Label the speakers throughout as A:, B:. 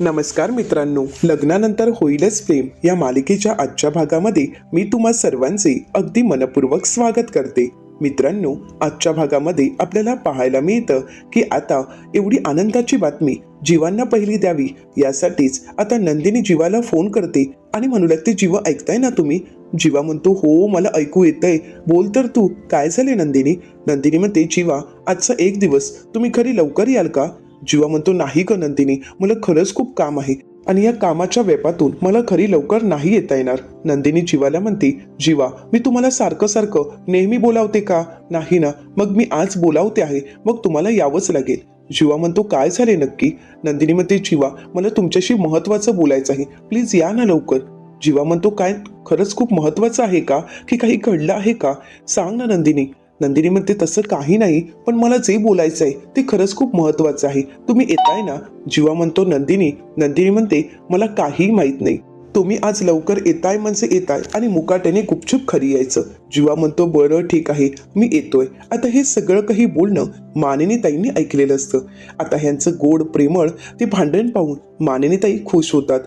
A: नमस्कार मित्रांनो लग्नानंतर होईलच प्रेम. या मालिकेच्या आजच्या भागामध्ये मी तुम्हा सर्वांचे अगदी मनपूर्वक स्वागत करते. मित्रांनो आजच्या भागामध्ये आपल्याला पाहायला मिळतं की आता एवढी आनंदाची बातमी जीवांना पहिली द्यावी यासाठीच आता नंदिनी जीवाला फोन करते आणि म्हणू लागते जीवा ऐकताय ना तुम्ही? जीवा म्हणतो हो मला ऐकू येतंय. बोल तर तू. काय झाले नंदिनी? नंदिनी म्हणते जीवा आजचा एक दिवस. तुम्ही घरी लवकर याल का? जीवा म्हणतो नाही ग नंदिनी? मला खरंच खूप काम आहे. आणि या कामाच्या वेपातून मला खरी लवकर नाही येता येणार. नंदिनी जीवाला म्हणते जीवा मी तुम्हाला सारखं सारखं नेहमी बोलावते का? नाही ना. मग मी आज बोलावते आहे. मग तुम्हाला यावंच लागेल. जीवा म्हणतो काय झाले नक्की? नंदिनी म्हणते जीवा मला तुमच्याशी महत्वाचं बोलायचं आहे. प्लीज या ना लवकर. जीवा म्हणतो काय? खरंच खूप महत्वाचं आहे का? की काही घडलं आहे का? सांग ना नंदिनी. नंदिनी म्हणते तसं काही नाही पण मला जे बोलायचं आहे ते खरंच खूप महत्वाचं आहे. तुम्ही येताय ना? जीवा म्हणतो नंदिनी. नंदिनी म्हणते मला काही माहीत नाही. तुम्ही आज लवकर येताय म्हणजे येताय आणि मुकाट्याने गुपचूप खरी यायचं. जीवा म्हणतो बरं ठीक आहे. मी येतोय. आता हे सगळं काही बोलणं मानिनी ताईंनी ऐकलेलं असतं. आता ह्यांचं गोड प्रेमळ ते भांडण पाहून मानिनी ताई खुश होतात.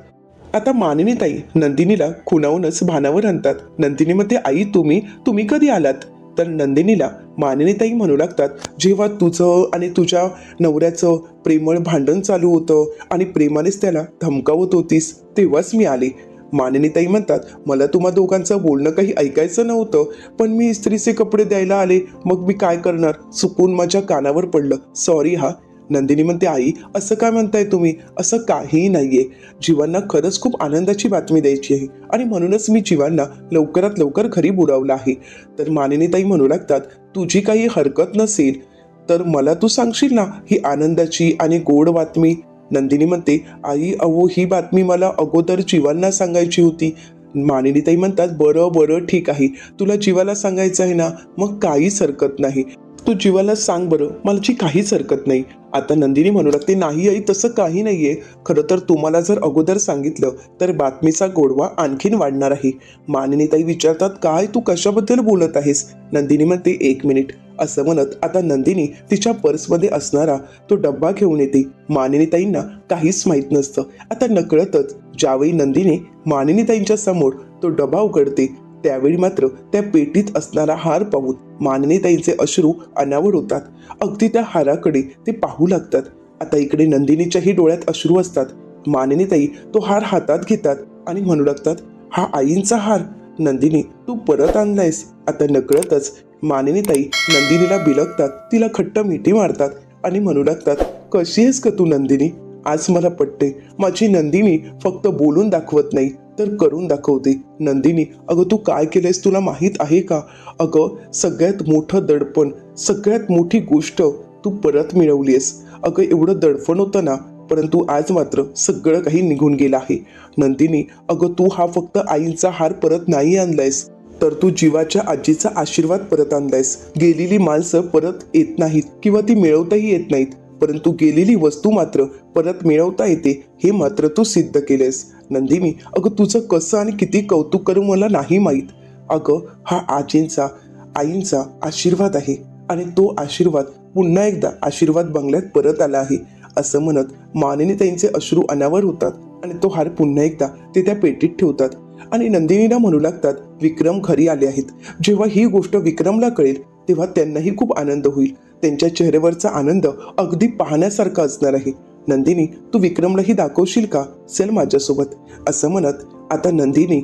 A: आता मानिनी ताई नंदिनीला खुणावूनच भानावर आणतात. नंदिनीमध्ये आई तुम्ही? तुम्ही कधी आलात? तर नंदिनीला मानिनीताई म्हणू लागतात जेव्हा तुझं आणि तुझ्या नवऱ्याचं प्रेमळ भांडण चालू होतं आणि प्रेमानेच त्याला धमकावत होतीस तेव्हाच मी आले. मानिनीताई म्हणतात मला तुम्हा दोघांचं बोलणं काही ऐकायचं नव्हतं पण मी इस्त्रीचे कपडे द्यायला आले मग मी काय करणार? चुकून माझ्या कानावर पडलं. सॉरी हा नंदिनी म्हणते आई असं काय म्हणताय तुम्ही? असं काहीही नाहीये. जीवांना खरंच खूप आनंदाची बातमी द्यायची आहे. आणि म्हणूनच मी जीवांना लवकरात लवकर घरी बोलावलं आहे. तर मानिनीताई म्हणू लागतात तुझी काही हरकत नसेल तर मला तू सांगशील ना ही आनंदाची आणि गोड बातमी? नंदिनी म्हणते आई अहो ही बातमी मला अगोदर जीवांना सांगायची होती. मानिनीताई म्हणतात बरं बरं ठीक आहे. तुला जीवाला सांगायचं आहे ना मग काहीच हरकत नाही. तू जीवाला सांग बरं मलाची काहीच हरकत नाही. आता नंदिनी म्हणू लागते नाही आई तसं काही नाहीये. खरं तर तुम्हाला जर अगोदर सांगितलं तर बातमीचा गोडवा आणखीन वाढणार आहे. मानिनीताई विचारतात काय तू कशाबद्दल बोलत आहेस? नंदिनी म्हणते एक मिनिट. असं म्हणत आता नंदिनी तिच्या पर्समध्ये असणारा तो डब्बा घेऊन येते. मानिनीताईंना काहीच माहीत नसतं. आता नकळतच ज्यावेळी नंदिनी मानिनीताईंच्या समोर तो डबा उघडते त्यावेळी मात्र त्या पेटीत असणारा हार पाहून माननीताईंचे अश्रू अनावर होतात. अगदी त्या हाराकडे ते पाहू लागतात. आता इकडे नंदिनीच्याही डोळ्यात अश्रू असतात. माननीताई तो हार हातात घेतात आणि म्हणू लागतात हा आईंचा हार. नंदिनी तू परत आणलायस. आता नकळतच माननीताई नंदिनीला बिलगतात. तिला खट्ट मिठी मारतात आणि म्हणू लागतात कशी आहेस का तू नंदिनी? आज मला पटते. माझी नंदिनी फक्त बोलून दाखवत नाही. तर करून दाखवते. नंदिनी अगं तू काय केलंयस तुला माहीत आहे का? अगं सगळ्यात मोठं दडपण सगळ्यात मोठी गोष्ट तू परत मिळवलीस अगं एवढं दडपण होतं ना परंतु आज मात्र सगळं काही निघून गेलं आहे. नंदिनी अगं तू हा फक्त आईचा हार परत नाही आणलायस तर तू जीवाच्या आजीचा आशीर्वाद परत आणलायस. गेलेली माणसं परत येत नाहीत किंवा ती मिळवताही येत नाहीत. परंतु गेलेली वस्तू मात्र परत मिळवता येते हे मात्र तू सिद्ध केलेस नंदिनी अगं तुझं कसं आणि किती कौतुक करू मला नाही माहीत. अगं हा आजींचा आईंचा आशीर्वाद आहे आणि तो आशीर्वाद पुन्हा एकदा आशीर्वाद बंगल्यात परत आला आहे असं म्हणत मानिनी त्यांचे अश्रू अनावर होतात आणि तो हार पुन्हा एकदा ते त्या पेटीत ठेवतात. आणि नंदिनीला म्हणू लागतात विक्रम घरी आले आहेत. जेव्हा ही गोष्ट विक्रमला कळेल तेव्हा त्यांनाही खूप आनंद होईल. त्यांच्या चेहऱ्यावरचा आनंद अगदी पाहण्यासारखा असणार आहे. नंदिनी तू विक्रमलाही दाखवशील का? चल माझ्यासोबत. असं म्हणत आता नंदिनी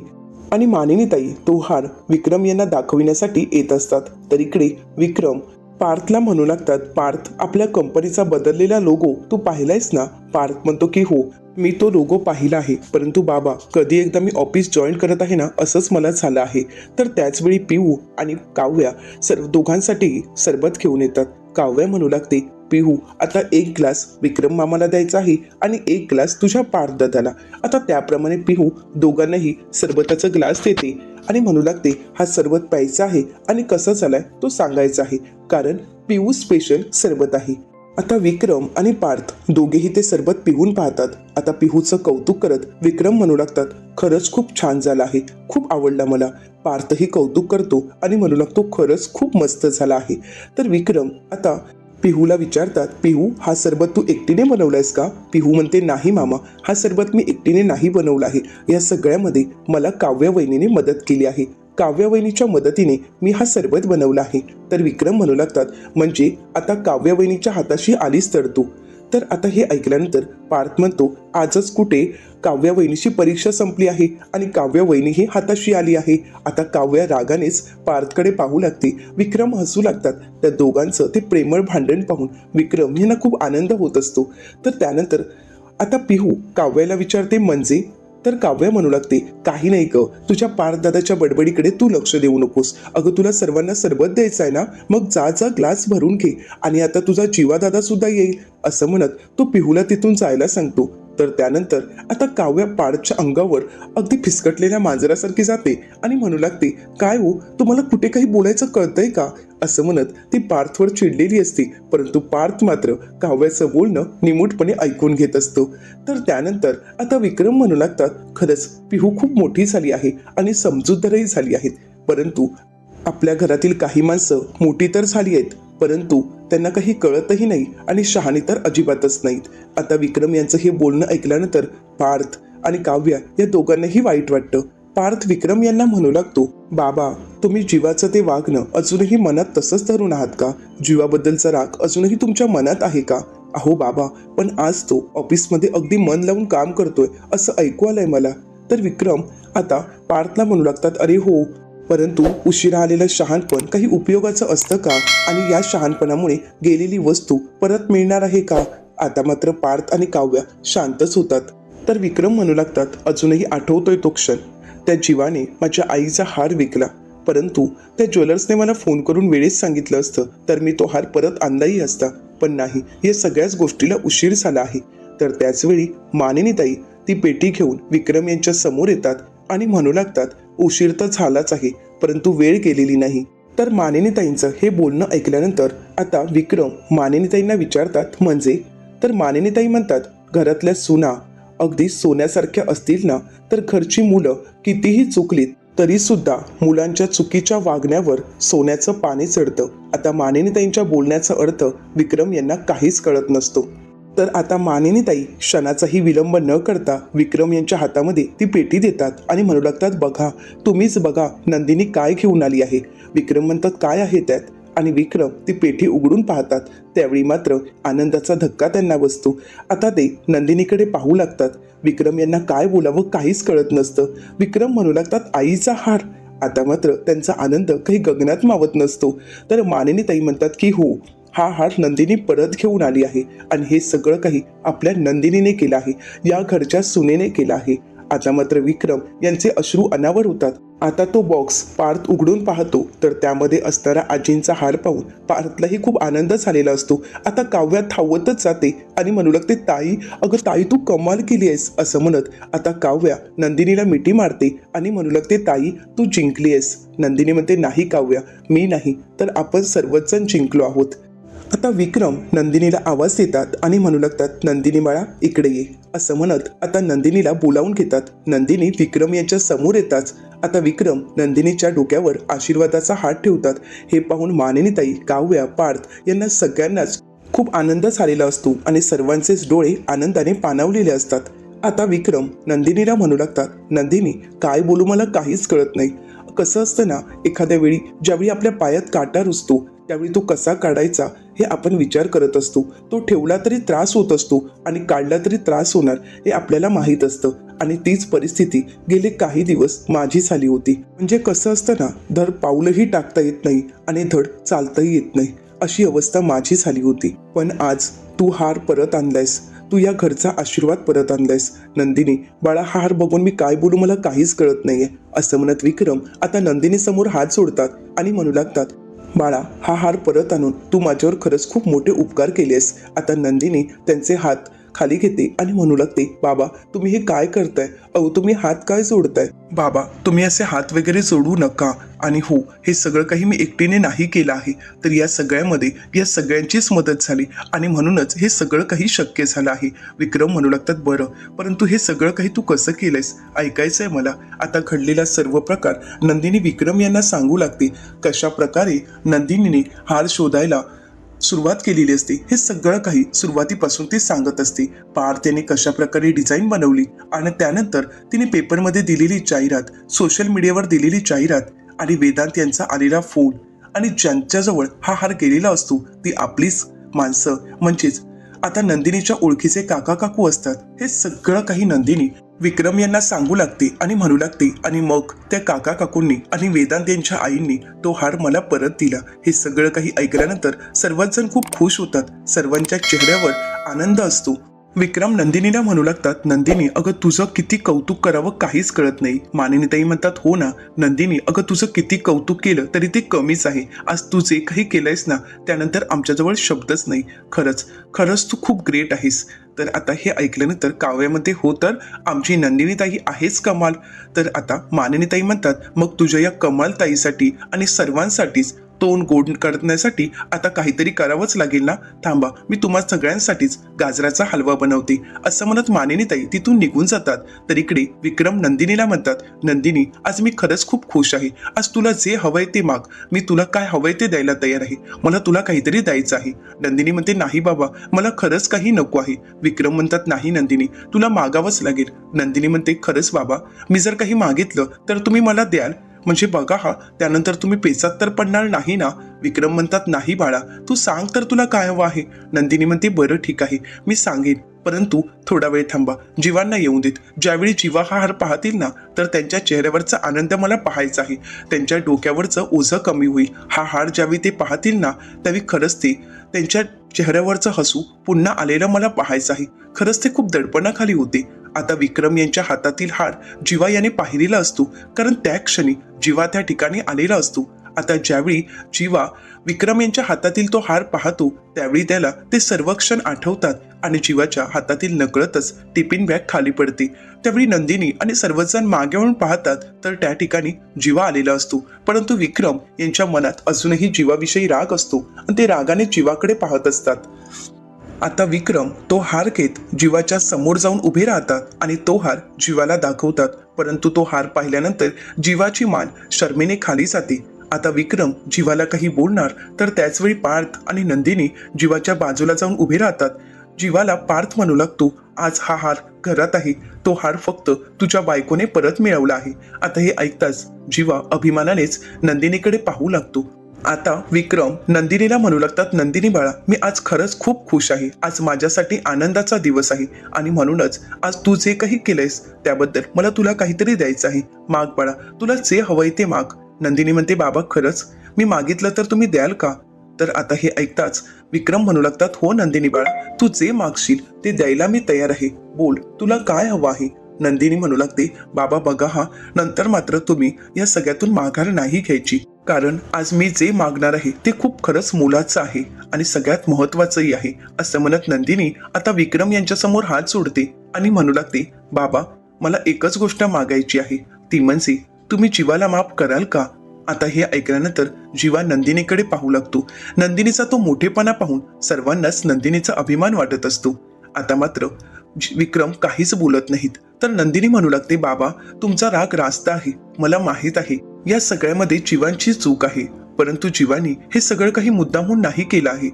A: आणि मानिनीताई तो हार विक्रम यांना दाखविण्यासाठी येत असतात. तर इकडे विक्रम पार्थला म्हणू लागतात पार्थ आपल्या कंपनीचा बदललेला लोगो तू पाहिलायस ना? पार्थ म्हणतो की हो मी तो लोगो पाहिला आहे. परंतु बाबा कधी एकदा मी ऑफिस जॉईन करत आहे ना असंच मला झालं आहे. तर त्याचवेळी पिऊ आणि काव्या सर्व दोघांसाठी सरबत घेऊन येतात. काव्या म्हणू लागते. पिहू आता एक ग्लास विक्रम मामाला द्यायचा आहे आणि एक ग्लास तुझ्या पार्थ आता त्याप्रमाणे पिहू दोघांनाही सरबताचा ग्लास देते आणि म्हणू लागते हा सरबत प्यायचा आहे आणि कसा झालाय तो सांगायचा आहे. कारण पिहू स्पेशल सरबत आहे. आता विक्रम आणि पार्थ दोघेही ते सरबत पिऊन पाहतात. आता पिहूचं कौतुक करत विक्रम म्हणू लागतात खरंच खूप छान झाला आहे खूप आवडला मला. पार्थही कौतुक करतो आणि म्हणू लागतो खरंच खूप मस्त झाला आहे. तर विक्रम आता पिहूला विचारतात पिहू हा सरबत तू एकटीने बनवलायस का? पिहू म्हणते नाही मामा हा सरबत मी एकटीने नाही बनवला आहे. या सगळ्यामध्ये मला काव्य वहिनीने मदत केली आहे. काव्यावहिनीच्या मदतीने मी हा सरबत बनवला आहे. तर विक्रम म्हणू लागतात म्हणजे आता काव्यावहिनीच्या हाताशी आलीच तर तू? तर आता हे ऐकल्यानंतर पार्थ म्हणतो आजच कुठे? काव्य वहिनीची परीक्षा संपली आहे आणि काव्य वहिनीही हाताशी आली आहे. आता काव्य रागानेच पार्थकडे पाहू लागते. विक्रम हसू लागतात. त्या दोघांचं ते प्रेमळ भांडण पाहून विक्रम यांना खूप आनंद होत असतो. तर त्यानंतर आता पिहू काव्याला विचारते म्हणजे तर काव्य म्हणू लागते काही नाही ग तुझ्या पारदादाच्या बडबडीकडे तू लक्ष देऊ नकोस. अगं तुला सर्वांना सरबत द्यायचं आहे ना मग जा जा ग्लास भरून घे आणि आता तुझा जीवादादा सुद्धा येईल. असं म्हणत तो पिहूला तिथून जायला सांगतो. तर त्यानंतर आता काव्या पाडच्या अंगावर अगदी फिसकटलेल्या मांजरासारखी जाते आणि म्हणू लागते काय हो तुम्हाला कुठे काही बोलायचं कळतंय का? असं म्हणत ती पार्थवर चिडलेली असते परंतु पार्थ मात्र काव्याचं बोलणं निमूटपणे ऐकून घेत असतो. तर त्यानंतर आता विक्रम म्हणू लागतात खरंच पिहू खूप मोठी झाली आहे आणि समजूतदारही झाली आहेत. परंतु आपल्या घरातील काही माणसं मोठी तर झाली आहेत परंतु त्यांना काही कळतही नाही आणि शहाणी तर अजिबातच नाहीत. आता विक्रम यांचं हे बोलणं ऐकल्यानंतर पार्थ आणि काव्या या दोघांनाही वाईट वाटतं. पार्थ विक्रम यांना म्हणू लागतो बाबा तुम्ही जीवाचं ते वागणं अजूनही मनात तसंच धरून आहात का? जीवाबद्दलचा राग अजूनही तुमच्या मनात आहे का? अहो बाबा पण आज तो ऑफिसमध्ये अगदी मन लावून काम करतोय असं ऐकू आलंय मला. तर विक्रम आता पार्थला म्हणू लागतात अरे हो परंतु उशिरा आलेलं शहाणपण काही उपयोगाचं असतं का? आणि या शहाणपणामुळे गेलेली वस्तू परत मिळणार आहे का? आता मात्र पार्थ आणि काव्या शांतच होतात. तर विक्रम म्हणू लागतात अजूनही आठवतोय तो क्षण. त्या जीवाने माझ्या आईचा हार विकला. परंतु त्या ज्वेलर्सने मला फोन करून वेळेस सांगितलं असतं तर मी तो हार परत आणलाही असता. पण नाही या सगळ्याच गोष्टीला उशीर झाला आहे. तर त्याचवेळी मानिनीताई ती पेटी घेऊन विक्रम यांच्या समोर येतात आणि म्हणू लागतात उशीर तर झालाच आहे परंतु वेळ गेलेली नाही. तर मानिनीताईंचं हे बोलणं ऐकल्यानंतर आता विक्रम मानिनीताईंना विचारतात म्हणजे? तर मानिनीताई म्हणतात घरातल्या सुना अगदी सोन्यासारख्या असतील ना तर घरची मुलं कितीही चुकलीत तरी सुद्धा मुलांच्या चुकीच्या वागण्यावर सोन्याचं पाणी चढतं. आता मानिनीताईंच्या बोलण्याचा अर्थ विक्रम यांना काहीच कळत नसतो. तर आता मानिनीताई क्षणाचाही विलंब न करता विक्रम यांच्या हातामध्ये ती पेटी देतात आणि म्हणू लागतात बघा तुम्हीच बघा नंदिनी काय घेऊन आली आहे? विक्रम म्हणतात काय आहे त्यात? आणि विक्रम ती पेठी उघडून पाहतात. त्यावेळी मात्र आनंदाचा धक्का त्यांना बसतो. आता ते नंदिनीकडे पाहू लागतात. विक्रम यांना काय बोलावं काहीच कळत नसतं. विक्रम म्हणू लागतात आईचा हार. आता मात्र त्यांचा आनंद काही गगनात मावत नसतो. तर मानिनी ताई म्हणतात की हो हा हार नंदिनी परत घेऊन आली आहे आणि हे सगळं काही आपल्या नंदिनीने केलं आहे. या घरच्या सुनेने केलं आहे. आता मात्र विक्रम यांचे अश्रू अनावर होतात. आता तो बॉक्स पार्थ उघडून पाहतो. तर त्यामध्ये असणारा आजींचा हार पाहून पार्थलाही खूप आनंद झालेला असतो. आता काव्या थावतच जाते आणि म्हणू लागते ताई अगं ताई तू कमाल केली आहेस असं म्हणत आता काव्या नंदिनीला मिठी मारते आणि म्हणू लागते ताई तू जिंकली आहेस. नंदिनी म्हणते नाही काव्या मी नाही तर आपण सर्वच जण जिंकलो आहोत. आता विक्रम नंदिनीला आवाज देतात आणि म्हणू लागतात नंदिनी बाळा इकडे ये. असं म्हणत आता नंदिनीला बोलावून घेतात. नंदिनी विक्रम यांच्या समोर येताच आता विक्रम नंदिनीच्या डोक्यावर आशीर्वादाचा हात ठेवतात. हे पाहून मानिनीताई काव्या पार्थ यांना सगळ्यांनाच खूप आनंद झालेला असतो आणि सर्वांचेच डोळे आनंदाने पाणावलेले असतात. आता विक्रम नंदिनीला म्हणू लागतात नंदिनी काय बोलू मला काहीच कळत नाही. कसं असतं ना एखाद्या वेळी ज्यावेळी आपल्या पायात काटा रुजतो त्यावेळी तो कसा काढायचा? हे आपण विचार करत असतो. तो ठेवला तरी त्रास होत असतो आणि काढला तरी त्रास होणार हे आपल्याला माहीत असतं. आणि तीच परिस्थिती गेले काही दिवस माझी झाली होती. म्हणजे कसं असतं ना धड पाऊलही टाकता येत नाही आणि धड चालताही येत नाही. अशी अवस्था माझी झाली होती. पण आज तू हार परत आणलायस. तू या घरचा आशीर्वाद परत आणलायस. नंदिनी बाळा हा हार बघून मी काय बोलू मला काहीच कळत नाहीये. असं म्हणत विक्रम आता नंदिनी समोर हात सोडतात आणि म्हणू लागतात बाळा हा हार परत आणून तू माझ्यावर खरंच खूप मोठे उपकार केलेस. आता नंदिनी त्यांचे हात खाली घेते आणि म्हणू लागते बाबा तुम्ही हे काय करताय? अहो तुम्ही हात काय जोडताय? बाबा तुम्ही असे हात वगैरे जोडू नका. आणि हो हे सगळं काही मी एकटीने नाही केलं आहे. तर या सगळ्यामध्ये या सगळ्यांचीच मदत झाली. आणि म्हणूनच हे सगळं काही शक्य झालं आहे. विक्रम म्हणू लागतात बरं परंतु हे सगळं काही तू कसं केलंयस? आहे मला. आता घडलेला सर्व प्रकार नंदिनी विक्रम यांना सांगू लागते. कशा प्रकारे नंदिनीने हार शोधायला सुरुवात केलेली असते. हे सगळं काही सुरुवातीपासून ती सांगत असते. पार त्याने कशा प्रकारे डिझाईन बनवली आणि त्यानंतर तिने पेपरमध्ये दिलेली जाहिरात सोशल मीडियावर दिलेली जाहिरात आणि वेदांत यांचा आलेला फोन आणि ज्यांच्याजवळ हा हार गेलेला असतो ती आपलीच माणसं. म्हणजेच आता नंदिनीच्या ओळखीचे काका काकू असतात. हे सगळं काही नंदिनी विक्रम यांना सांगू लागते आणि म्हणू लागते आणि मग? त्या काका काकूंनी आणि वेदांत यांच्या आईंनी तो हार मला परत दिला. हे सगळं काही ऐकल्यानंतर सर्वच जण खूप खुश होतात. सर्वांच्या चेहऱ्यावर आनंद असतो. विक्रम नंदिनीला म्हणू लागतात नंदिनी अगं तुझं किती कौतुक करावं काहीच कळत नाही. मानिनीताई म्हणतात हो ना नंदिनी अगं तुझं किती कौतुक केलं तरी ते कमीच आहे. आज तू जे काही केलंयस ना त्यानंतर आमच्याजवळ शब्दच नाही. खरंच खरंच तू खूप ग्रेट आहेस. तर आता हे ऐकल्यानंतर काव्यामध्ये हो तर आमची नंदिनीताई आहेच कमाल. तर आता मानिनीताई म्हणतात मग तुझ्या या कमाल ताईसाठी आणि सर्वांसाठीच तोंड गोड करण्यासाठी आता काहीतरी करावंच लागेल ना? थांबा मी तुम्हा सगळ्यांसाठीच गाजराचा हलवा बनवते. असं म्हणत मानेने ताई तिथून निघून जातात. तर इकडे विक्रम नंदिनीला म्हणतात नंदिनी आज मी खरंच खूप खुश आहे. आज तुला जे हवंय ते माग. मी तुला काय हवंय ते द्यायला तयार आहे. मला तुला काहीतरी द्यायचं आहे. नंदिनी म्हणते नाही बाबा मला खरंच काही नको आहे. विक्रम म्हणतात नाही नंदिनी तुला मागावंच लागेल. नंदिनी म्हणते खरंच बाबा मी जर काही मागितलं तर तुम्ही मला द्याल? म्हणजे बघा हा त्यानंतर तुम्ही पेचात तर पडणार नाही ना? विक्रम म्हणतात नाही बाळा तू सांग तर तुला काय हवं आहे. नंदिनी म्हणते बरं ठीक आहे मी सांगेन. परंतु थोडा वेळ थांबा जीवांना येऊन देत. ज्यावेळी जीवा हा हार पाहतील ना तर त्यांच्या चेहऱ्यावरचा आनंद मला पाहायचा आहे. त्यांच्या डोक्यावरचं ओझं कमी होईल. हा हार ज्यावेळी ते पाहतील ना त्यावेळी खरंच ते त्यांच्या चेहऱ्यावरचं हसू पुन्हा आलेलं मला पाहायचं आहे. खरंच ते खूप दडपणाखाली होते. आता विक्रम यांच्या हातातील हार जीवा याने पाहिलेला असतो कारण त्या क्षणी जीवा त्या ठिकाणी आलेला असतो. आता ज्यावेळी जीवा विक्रम यांच्या हातातील तो हार पाहतो त्यावेळी त्याला ते सर्व क्षण आठवतात आणि जीवाच्या हातातील नकळतच टिफिन बॅग खाली पडते. त्यावेळी नंदिनी आणि सर्वजण मागे वळून पाहतात तर त्या ठिकाणी जीवा आलेला असतो. परंतु विक्रम यांच्या मनात अजूनही जीवाविषयी राग असतो आणि ते रागाने जीवाकडे पाहत असतात. आता विक्रम तो हार घेत जीवाच्या समोर जाऊन उभे राहतात आणि तो हार जीवाला दाखवतात. परंतु तो हार पाहिल्यानंतर जीवाची मान शर्मेने खाली जाते. आता विक्रम जीवाला काही बोलणार तर त्याचवेळी पार्थ आणि नंदिनी जीवाच्या बाजूला जाऊन उभे राहतात. जीवाला पार्थ म्हणू लागतो आज हा हार घरात आहे. तो हार फक्त तुझ्या बायकोने परत मिळवला आहे. आता हे ऐकताच जीवा अभिमानानेच नंदिनीकडे पाहू लागतो. आता विक्रम नंदिनीला म्हणू लागतात नंदिनी बाळा मी आज खरंच खूप खुश आहे. आज माझ्यासाठी आनंदाचा दिवस आहे. आणि म्हणूनच आज तू जे काही केलंयस त्याबद्दल मला तुला काहीतरी द्यायचं आहे. माग बाळा तुला जे हवंय ते माग. नंदिनी म्हणते बाबा खरंच? मी मागितलं तर तुम्ही द्याल का? तर आता हे ऐकताच विक्रम म्हणू लागतात हो नंदिनी बाळा तू जे मागशील ते द्यायला मी तयार आहे. बोल तुला काय हवं आहे? नंदिनी म्हणू लागते बाबा बघा हा नंतर मात्र तुम्ही या सगळ्यातून माघार नाही घ्यायची. कारण आज मी जे मागणार आहे ते खूप खरंच मोलाचं आहे आणि सगळ्यात महत्वाचंही आहे असं म्हणत नंदिनी आता विक्रम यांच्या समोर हात सोडते आणि म्हणू लागते बाबा मला एकच गोष्ट मागायची आहे. ती म्हणजे तुम्ही जीवाला माफ कराल का? आता हे ऐकल्यानंतर जीवा नंदिनीकडे पाहू लागतो. नंदिनीचा तो मोठेपणा पाहून सर्वांनाच नंदिनीचा अभिमान वाटत असतो. आता मात्र विक्रम काहीच बोलत नाहीत. तर नंदिनी म्हणू लागते बाबा तुमचा राग रास्त आहे. मला माहीत आहे. या सगळ्यामध्ये जीवांची चूक आहे. परंतु जीवानी हे सगळं काही मुद्दामहून नाही केलं आहे.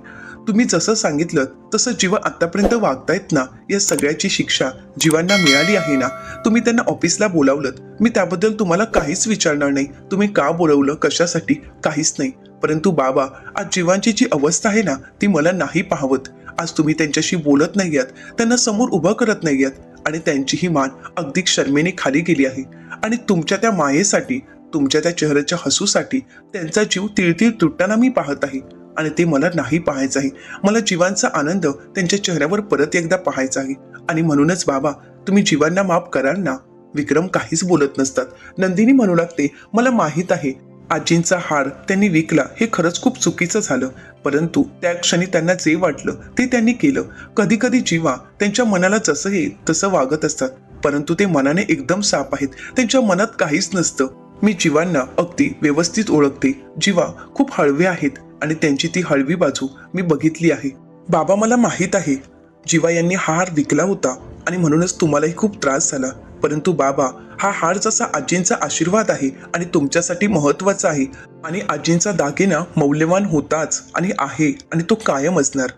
A: तुम्ही जसं सांगितलं तसं जीव आतापर्यंत वागतायत ना या सगळ्याची शिक्षा जीवांना मिळाली आहे ना? तुम्ही त्यांना ऑफिसला बोलावलं मी त्याबद्दल तुम्हाला काहीच विचारणार नाही. तुम्ही का बोलवलं कशासाठी? काहीच नाही. परंतु बाबा आज जीवांची जी अवस्था आहे ना ती मला नाही पाहवत. आज तुम्ही त्यांच्याशी बोलत नाही आहात त्यांना समोर उभं करत नाही आहात आणि त्यांची ही मान अगदी शर्मेने खाली गेली आहे. आणि तुमच्या त्या मायेसाठी तुमच्या त्या चेहऱ्याच्या हसूसाठी त्यांचा जीव तिळतिळ तुटताना मी पाहत आहे. आणि ते मला नाही पाहायचं आहे. मला जीवांचा आनंद त्यांच्या चेहऱ्यावर परत एकदा पाहायचा आहे. आणि म्हणूनच बाबा तुम्ही जीवांना माफ कराल ना? विक्रम काहीच बोलत नसतात. नंदिनी म्हणू लागते मला माहीत आहे आजींचा हार त्यांनी विकला. हे खरंच खूप चुकीचं झालं. परंतु त्या क्षणी त्यांना जे वाटलं ते त्यांनी केलं. कधी कधी जीवा त्यांच्या मनाला जसं येईल तसं वागत असतात. परंतु ते मनाने एकदम साफ आहेत. त्यांच्या मनात काहीच नसतं. मी जीवांना अगदी व्यवस्थित ओळखते. जीवा खूप हळवे आहेत आणि त्यांची ती हळवी बाजू मी बघितली आहे. बाबा मला माहीत आहे. जीवा यांनी हार विकला होता आणि म्हणूनच तुम्हालाही खूप त्रास झाला. परंतु बाबा हा हार जसा आजींचा आशीर्वाद आहे आणि तुमच्यासाठी महत्त्वाचा आहे आणि आजींचा दागिना मौल्यवान होताच आणि आहे आणि तो कायम असणार.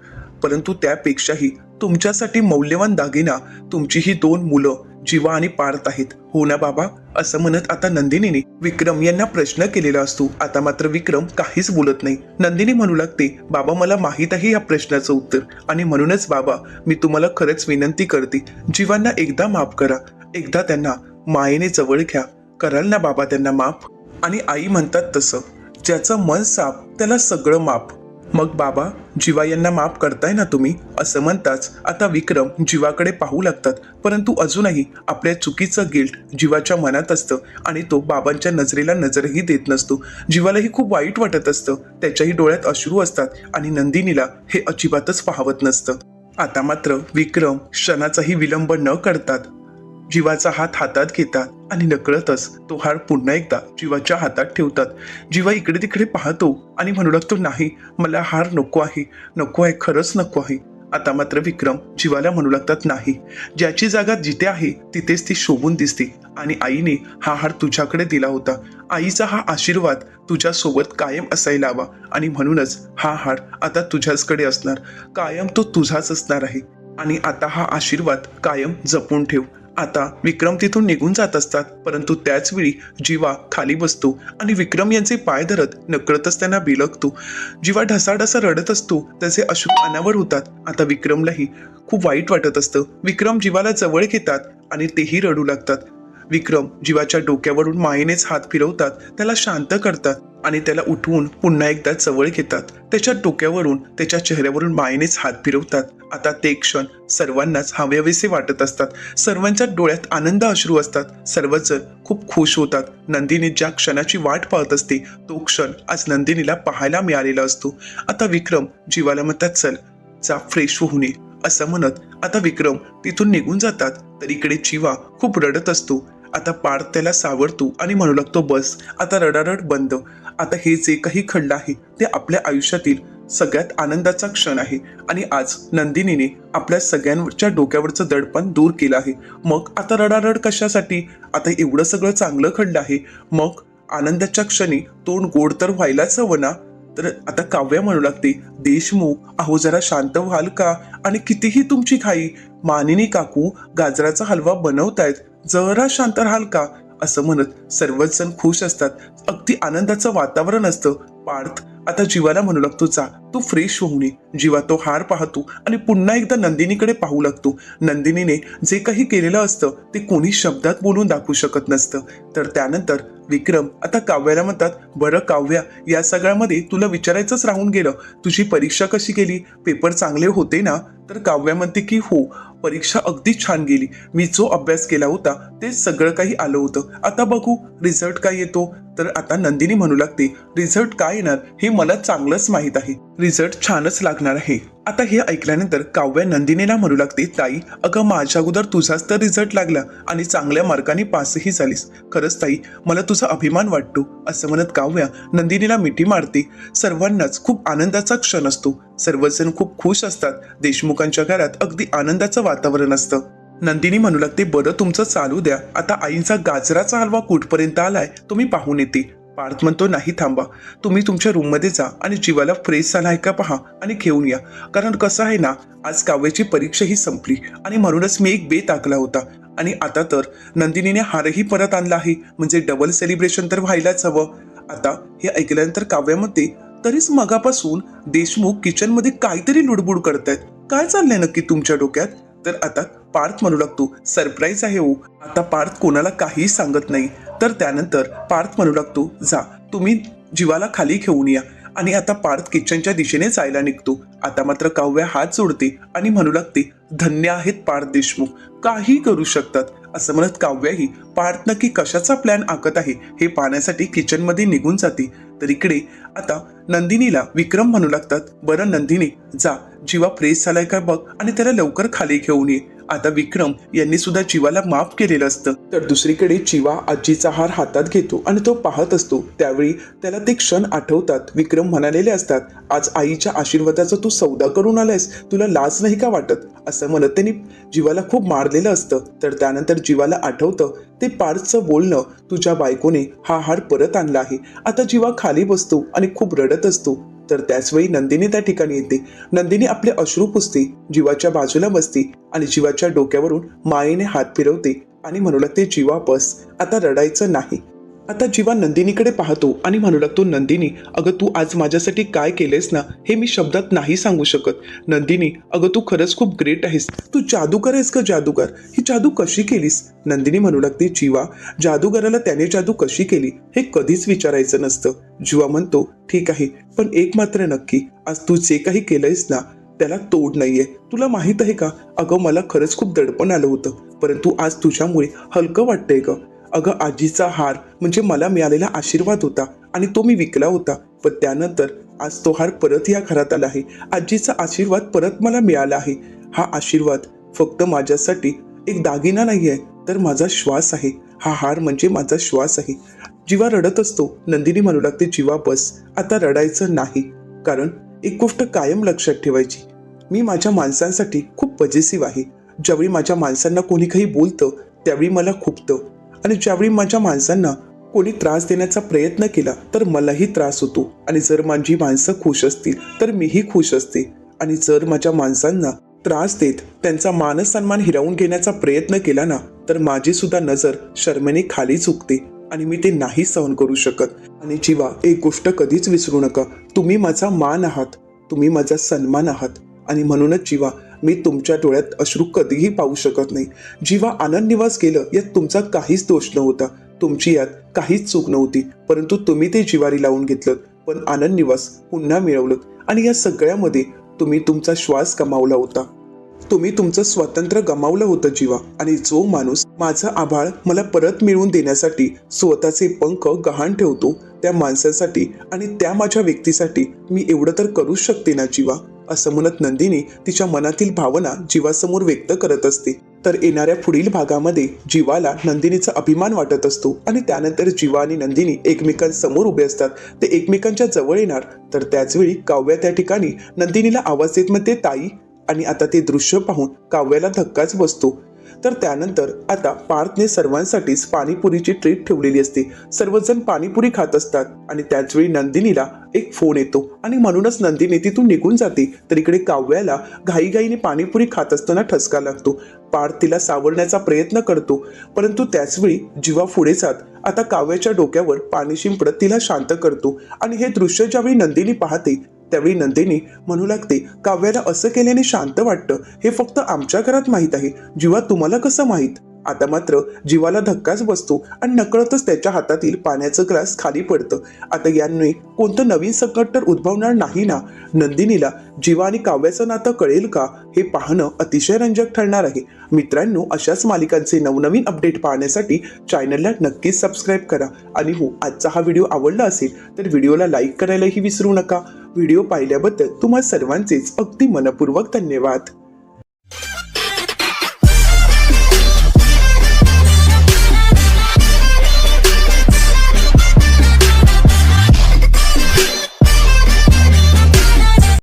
A: परंतु त्यापेक्षाही तुमच्यासाठी मौल्यवान दागिना तुमची ही दोन मुलं जीवा आणि पार्थ आहेत. हो ना बाबा? असं म्हणत आता नंदिनीने विक्रम यांना प्रश्न केलेला असतो. आता मात्र विक्रम काहीच बोलत नाही. नंदिनी म्हणू लागते बाबा मला माहीत आहे या प्रश्नाचं उत्तर. आणि म्हणूनच बाबा मी तुम्हाला खरंच विनंती करते. जीवांना एकदा माफ करा. एकदा त्यांना मायेने जवळ घ्या. कराल ना बाबा त्यांना माफ. आणि आई म्हणतात तसं. ज्याचं मन साफ त्याला सगळं माफ. मग बाबा जीवा यांना माफ करताय ना तुम्ही? असं म्हणताच आता विक्रम जीवाकडे पाहू लागतात. परंतु अजूनही आपल्या चुकीचं गिल्ट जीवाच्या मनात असतं आणि तो बाबांच्या नजरेला नजरही देत नसतो. जीवालाही खूप वाईट वाटत असतं. त्याच्याही डोळ्यात अश्रू असतात आणि नंदिनीला हे अजिबातच पाहवत नसतं. आता मात्र विक्रम क्षणाचाही विलंब न करतात. जीवाचा हात हातात घेतात आणि नकळतच तो हार पुन्हा एकदा जीवाच्या हातात ठेवतात. जीवा इकडे तिकडे पाहतो आणि म्हणू लागतो नाही मला हार नको आहे नको आहे खरंच नको आहे. आता मात्र विक्रम जीवाला म्हणू लागतात नाही. ज्याची जागा जिथे आहे तिथेच ती शोभून दिसते. आणि आईने हा हार तुझ्याकडे दिला होता. आईचा हा आशीर्वाद तुझ्या सोबत कायम असायला हवा. आणि म्हणूनच हा हार आता तुझ्याचकडे असणार. कायम तो तुझाच असणार आहे. आणि आता हा आशीर्वाद कायम जपून ठेव. आता विक्रम तिथून निघून जात असतात. परंतु त्याच वेळी जीवा खाली बसतो आणि विक्रम यांचे पाय धरत नकळतच त्यांना बिलगतो. जीवा ढसाढसा रडत असतो. त्याचे अश्रू अनावर होतात. आता विक्रमलाही खूप वाईट वाटत असतं. विक्रम जीवाला जवळ घेतात आणि तेही रडू लागतात. विक्रम जीवाच्या डोक्यावरून मायेनेच हात फिरवतात. त्याला शांत करतात. आणि त्याला उठवून पुन्हा एकदा जवळ घेतात. त्याच्या डोक्यावरून त्याच्या चेहऱ्यावरून मायेनेच हात फिरवतात. आता ते क्षण सर्वांनाच हवेहवेसे वाटत असतात. सर्वांच्या डोळ्यात आनंद अश्रू असतात. सर्वच खूप खुश होतात. नंदिनी ज्या क्षणाची वाट पाहत असते तो क्षण आज नंदिनीला पाहायला मिळालेला असतो. आता विक्रम जीवाला म्हणतात चल जा फ्रेश होऊन ये. असं म्हणत आता विक्रम तिथून निघून जातात. तर इकडे जीवा खूप रडत असतो. आता पार्थ त्याला सावरतो आणि म्हणू लागतो बस आता रडारड बंद. आता हे जे काही खंड आहे ते आपल्या आयुष्यातील सगळ्यात आनंदाचा क्षण आहे. आणि आज नंदिनीने आपल्या सगळ्यांच्या डोक्यावरचं दडपण दूर केलं आहे. मग आता रडारड कशासाठी? आता एवढं सगळं चांगलं खंड आहे. मग आनंदाच्या क्षणी तोंड गोड तर व्हायलाच हवं ना? तर आता काव्या म्हणू लागते देशमुख अहो जरा शांत व्हाल का? आणि कितीही तुमची घाई. मानिनी काकू गाजराचा हलवा बनवतायत. जरा शांत राहाल का? असं म्हणत सर्वच जण खुश असतात. अगदी आनंदाचं वातावरण असतं. पार्थ आता जीवाला म्हणू लागतो जा तू फ्रेश होऊन नये जीवा तो हार पाहतो आणि पुन्हा एकदा नंदिनीकडे पाहू लागतो. नंदिनीने जे काही केलेलं असतं ते कोणी शब्दात बोलून दाखवू शकत नसतं. तर त्यानंतर विक्रम आता काव्याला म्हणतात बरं काव्या या सगळ्यामध्ये तुला विचारायचंच राहून गेलं. तुझी परीक्षा कशी गेली? पेपर चांगले होते ना? तर काव्या म्हणते की हो परीक्षा अगदी छान गेली. मी जो अभ्यास केला होता ते सगळं काही आलं होतं. आता बघू रिझल्ट काय येतो? तर आता नंदिनी म्हणू लागते रिझल्ट काय येणार हे मला चांगलंच माहीत आहे. रिझल्ट छानच लागणार आहे. आता हे ऐकल्यानंतर काव्या नंदिनीला म्हणू लागते ताई अगं माझ्या अगोदर तुझाच तर रिझल्ट लागला आणि चांगल्या मार्काने पासही झालीस. खरंच ताई मला तुझा अभिमान वाटतो असं म्हणत काव्या नंदिनीला मिठी मारते. सर्वांनाच खूप आनंदाचा क्षण असतो. सर्वजण खूप खुश असतात. देशमुखांच्या घरात अगदी आनंदाचं वातावरण असतं. नंदिनी म्हणू लागते बरं तुमचं चालू द्या. आता आईंचा गाजराचा हलवा कुठपर्यंत आलाय तुम्ही पाहून येते. पार्थ म्हणतो नाही थांबा. तुम्ही तुमच्या रूममध्ये जा आणि जीवाला फ्रेश झाला आहे का पहा आणि घेऊन या. कारण कसं आहे ना आज काव्याची परीक्षा ही संपली आणि म्हणूनच मी एक बेत आखला होता. आणि आता तर नंदिनीने हारही परत आणला आहे. म्हणजे डबल सेलिब्रेशन तर व्हायलाच हवं. आता हे ऐकल्यानंतर काव्यामध्ये तरीच मगापासून देशमुख किचनमध्ये काहीतरी लुडबुड करतायत. काय चाललंय नक्की तुमच्या डोक्यात? तर आता पार्थ म्हणू लागतो सरप्राईज आहे हो. आता पार्थ कोणाला काहीही सांगत नाही. तर त्यानंतर पार्थ म्हणू लागतो जा तुम्ही जीवाला खाली घेऊन या. आणि आता पार्थ किचनच्या दिशेने जायला निघतो. आता मात्र काव्या हात जोडते आणि म्हणू लागते धन्य आहेत पार्थ देशमुख. काही करू शकतात. असं म्हणत काव्याही पार्थ नक्की कशाचा प्लॅन आखत आहे हे पाहण्यासाठी किचनमध्ये निघून जाते. तर इकडे आता नंदिनीला विक्रम म्हणू लागतात. बरं नंदिनी जा. जीवा फ्रेश झालाय का बघ आणि त्याला लवकर खाली घेऊन ये. आता विक्रम यांनी सुद्धा जीवाला माफ केलेलं असतं. तर दुसरीकडे जीवा आजीचा हार हातात घेतो आणि तो पाहत असतो. त्यावेळी त्याला ते क्षण आठवतात. विक्रम म्हणालेले असतात आज आईच्या आशीर्वादाचा तू सौदा करून आलायस. तुला लाज नाही का वाटत? असं म्हणत त्यांनी जीवाला खूप मारलेलं असतं. तर त्यानंतर जीवाला आठवतं ते पार्थचं बोलणं तुझ्या बायकोने हा हार परत आणला आहे. आता जीवा खाली बसतो आणि खूप रडत असतो. तर त्याचवेळी नंदिनी त्या ठिकाणी येते. नंदिनी आपले अश्रू पुसते जीवाच्या बाजूला बसते आणि जीवाच्या डोक्यावरून मायेने हात फिरवते आणि म्हणू लागते जीवा बस आता रडायचं नाही. आता जीवा नंदिनीकडे पाहतो आणि म्हणू लागतो नंदिनी अगं तू आज माझ्यासाठी काय केलेस ना हे मी शब्दात नाही सांगू शकत. नंदिनी अगं तू खरंच खूप ग्रेट आहेस. तू जादूगर आहेस का जादूगर? ही जादू कशी केलीस? नंदिनी म्हणू लागते जीवा जादूगराला त्याने जादू कशी केली हे कधीच विचारायचं नसतं. जीवा म्हणतो ठीक आहे पण एक मात्र नक्की. आज तू जे काही केलंयस ना त्याला तोड नाहीये. तुला माहीत आहे का? अगं मला खरंच खूप दडपण आलं होतं. परंतु आज तुझ्यामुळे हलकं वाटतंय ग. अगं आजीचा हार म्हणजे मला मिळालेला आशीर्वाद होता आणि तो मी विकला होता. पण त्यानंतर आज तो हार परत या घरात आला आहे. आजीचा आशीर्वाद परत मला मिळाला आहे. हा आशीर्वाद फक्त माझ्यासाठी एक दागिना नाही आहे तर माझा श्वास आहे. हा हार म्हणजे माझा श्वास आहे. जीवा रडत असतो. नंदिनी म्हणू लागते जीवा बस. आता रडायचं नाही. कारण एक गोष्ट कायम लक्षात ठेवायची. मी माझ्या माणसांसाठी खूप पजेसिव्ह आहे. ज्यावेळी माझ्या माणसांना कोणी काही बोलतं त्यावेळी मला खुपतं. आणि ज्यावेळी माझ्या माणसांना कोणी त्रास देण्याचा प्रयत्न केला तर मलाही त्रास होतो. आणि जर माझी माणसं खुश असतील तर मीही खुश असते. आणि जर माझ्या माणसांना त्रास देत त्यांचा मानसन्मान हिरावून घेण्याचा प्रयत्न केला ना तर माझी सुद्धा नजर शर्मेने खाली चुकते. आणि मी ते नाही सहन करू शकत. आणि जीवा एक गोष्ट कधीच विसरू नका. तुम्ही माझा मान आहात. तुम्ही माझा सन्मान आहात. आणि म्हणूनच जीवा मी तुमच्या डोळ्यात अश्रू कधीही पाहू शकत नाही. जीवा आनंद निवास केलं यात तुमचा काहीच दोष नव्हता. तुमची यात काहीच चूक नव्हती. परंतु तुम्ही ते जिवारी लावून घेतलं पण आनंद निवास पुन्हा मिळवलं आणि या सगळ्यामध्ये तुम्ही तुमचा श्वास गमावला होता. तुम्ही तुमचं स्वातंत्र्य गमावलं होतं जीवा आणि जो माणूस माझं आभाळ मला परत मिळवून देण्यासाठी स्वतःचे पंख गहाण ठेवतो त्या माणसासाठी आणि त्या माझ्या व्यक्तीसाठी मी एवढं तर करूच शकते ना जीवा? असं म्हणत नंदिनी तिच्या मनातील भावना जीवासमोर व्यक्त करत असते. तर येणाऱ्या पुढील भागामध्ये जीवाला नंदिनीचा अभिमान वाटत असतो आणि त्यानंतर जीवा आणि नंदिनी एकमेकांसमोर उभे असतात. ते एकमेकांच्या जवळ येणार. तर त्याचवेळी काव्या त्या ठिकाणी नंदिनीला आवाज देत ते ताई आणि आता ते दृश्य पाहून काव्याला धक्काच बसतो. तर त्यानंतर आता पार्थने सर्वांसाठीच पाणीपुरीची ट्रीट ठेवलेली असते. सर्वजण पाणीपुरी खात असतात आणि त्याचवेळी नंदिनीला एक फोन येतो आणि म्हणूनच नंदिनी तिथून निघून जाते. तर इकडे काव्याला घाईघाईने पाणीपुरी खात असताना ठसका लागतो. पार्थ तिला सावरण्याचा प्रयत्न करतो परंतु त्याचवेळी जीवा पुढे जात. आता काव्याच्या डोक्यावर पाणी शिंपडत तिला शांत करतो आणि हे दृश्य ज्यावेळी नंदिनी पाहते त्यावेळी नंदिनी म्हणू लागते काव्याला असं केल्याने शांत वाटतं. हे फक्त आमच्या घरात माहीत आहे. जीवा तुम्हाला कसं माहीत? आता मात्र जीवाला धक्काच बसतो आणि नकळतच त्याच्या हातातील पाण्याचं ग्लास खाली पडतं. आता यांनी कोणतं नवीन संकट तर उद्भवणार नाही ना? नंदिनीला जीवा आणि काव्याचं नातं कळेल का? हे पाहणं अतिशय रंजक ठरणार आहे. मित्रांनो अशाच मालिकांचे नवनवीन अपडेट पाहण्यासाठी चॅनलला नक्कीच सबस्क्राईब करा. आणि हो आजचा हा व्हिडिओ आवडला असेल तर व्हिडिओला लाईक करायलाही विसरू नका. व्हिडिओ पाहिल्याबद्दल तुम्हा सर्वांचेच अगदी मनपूर्वक धन्यवाद.